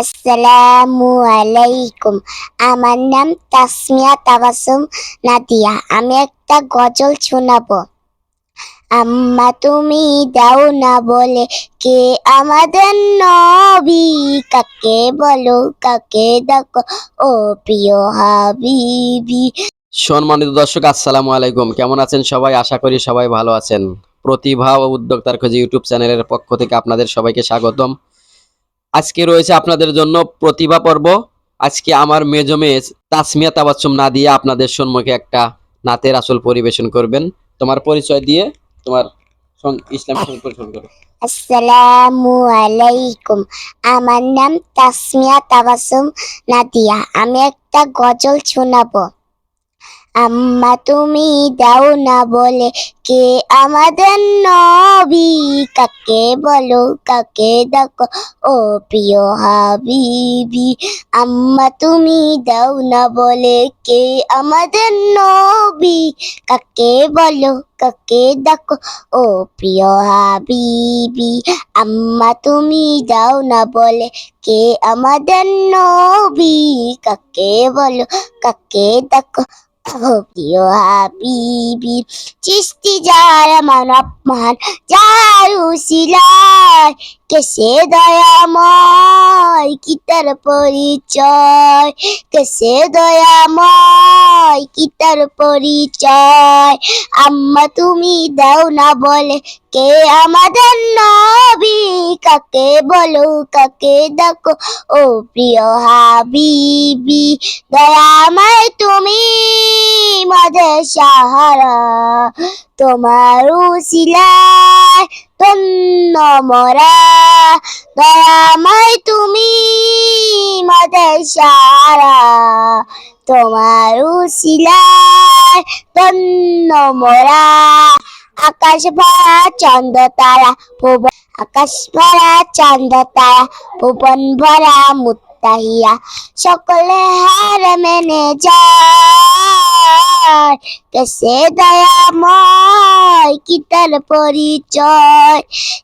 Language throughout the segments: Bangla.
আসসালামু আলাইকুম আমার নাম তাসমিয়া তাবাসুম নাদিয়া। আমি একটা গজল শোনাবো। আম্মা তুমি দাও না বলে কে আমাদের নবী? কাকে বলো, কাকে দেখো ও প্রিয় হাবিবি। সম্মানিত দর্শক, আসসালামু আলাইকুম। কেমন আছেন সবাই? আশা করি সবাই ভালো আছেন। প্রতিভা ও উদ্যোক্তার খোঁজে ইউটিউব চ্যানেলের পক্ষ থেকে আপনাদের সবাইকে স্বাগতম। আজকে রয়েছে আপনাদের জন্য প্রতিভা পর্ব। আজকে আমার মেজো মেজ তাসমিয়া তাবাচ্চুম না দিয়ে আপনাদের সম্মুখে একটা নাতের আসল পরিবেশন করবেন। তোমার পরিচয় দিয়ে তোমার ইসলাম আসসালামু আলাইকুম। আমার নাম তাসমিয়া তাবাসুম নাদিয়া আমি একটা গজল শোনাবো। আম্মা তুমি দাও না বলে, কে আমাদের নবী? কাকে বলো, কাকে দেখো? ও প্রিয় হাবিবি, আম্মা তুমি দাও না বলে, কে আমাদের নবী? কাকে বলো, কাকে দেখো? ও প্রিয় হাবিবি, আম্মা তুমি দাও না বলে, কে আমাদের নবী? কাকে বলো, কাকে ও প্রিয় হাবিবি চিস্তি যার মান যার উসিলায় কেসে দয়াময় কি তার পরিচয়? কেসে দয়াময় কি তার পরিচয়। আম্মা তুমি দাও না বলে কে আমাদের নবী? কাকে বলো, কাকে দেখো ও প্রিয় হাবিবি দয়াময় তুমি মদের সাহারা। তোমার উসিলায় তন্ন মরা। দয়াময় তুমি মদের সারা। তোমার উশিলায় মরা। আকাশ ভরা চন্দ্র তারা আকাশ ভরা চন্দ্র তারা, ভুবন ভরা মুত্তাহিয়া সকলে হার মেনে যায়। কেসে দয়াময় কি তার পরিচয়,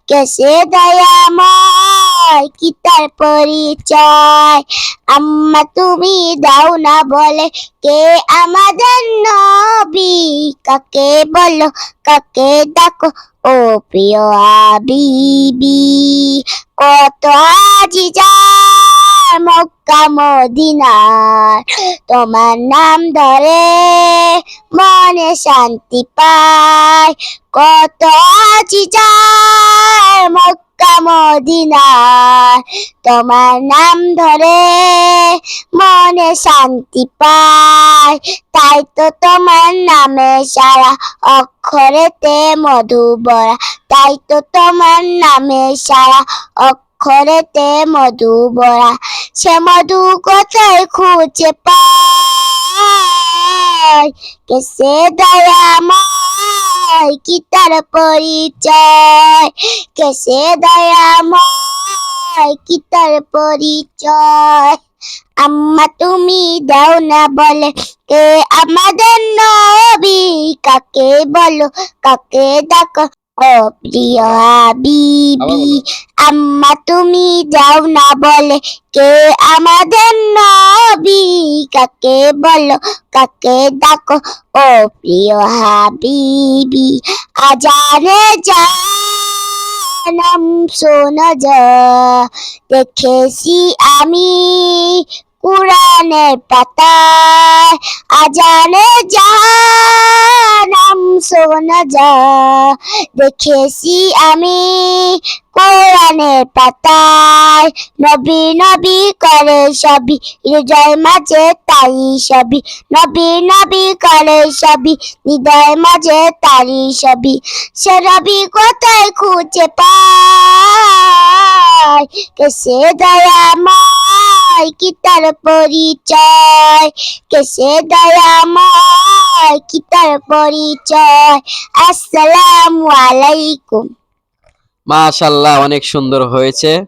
কেসে দয়াময় কি তার পরিচয়। আম্মা তুমি দাও না বলে কে আমাদের নবী? কাকে বলো, কাকে দেখো ও প্রিয় হাবিবি, কত আজি যায় মক্কা মদিনার তোমার নাম ধরে মনে শান্তি পায়। কত আজি যায় মক্কা মদিনার তোমার নাম ধরে মনে শান্তি পায়। তাই তো তোমার নামে সারা অক্ষরেতে মধু ভরা। তাই তো তোমার নামে সারা অক্ষরেতে মধু ভরা সে মধু কোথায় খুঁজে পায়? কেসে দয়াময় কি তার পরিচয়? কেসে দয়াময় কি তার পরিচয়? আম্মা তুমি দাও না বলে, কে আমাদের নবী? কাকে বলো, কাকে দেখো ও প্রিয় হাবিবি আম্মা তুমি দাও না বলে কে আমাদের নবী? কাকে বলো কাকে দেখো ও প্রিয় হাবিবি আজানে জানাম শোনা যা। দেখেছি আমি কোরআনের পাতায় আজানে জানাম শোনা যা, দেখেছি আমি কোরআনের পাতায়। নবী নবী করে সবই, হৃদয় মাঝে তাই সবই। নবী নবী করে সবই, হৃদয় মাঝে তারি সবই। সে রবি কোথায় খুঁজে পায়? কেসে দয়াময় কি তার পরিচয়? কেসে দয়া দয়াময় তার পরিচয়? আসসালামু আলাইকুম। মাশাল্লাহ অনেক সুন্দর হয়েছে।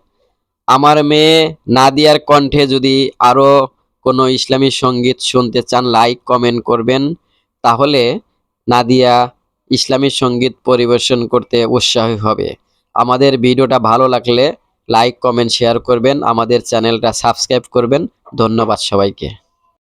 আমার মেয়ে নাদিয়ার কণ্ঠে যদি আরও কোনো ইসলামী সংগীত শুনতে চান লাইক কমেন্ট করবেন। তাহলে নাদিয়া ইসলামী সংগীত পরিবেশন করতে উৎসাহী হবে। আমাদের ভিডিওটা ভালো লাগলে লাইক কমেন্ট শেয়ার করবেন। আমাদের চ্যানেলটা সাবস্ক্রাইব করবেন। ধন্যবাদ সবাইকে।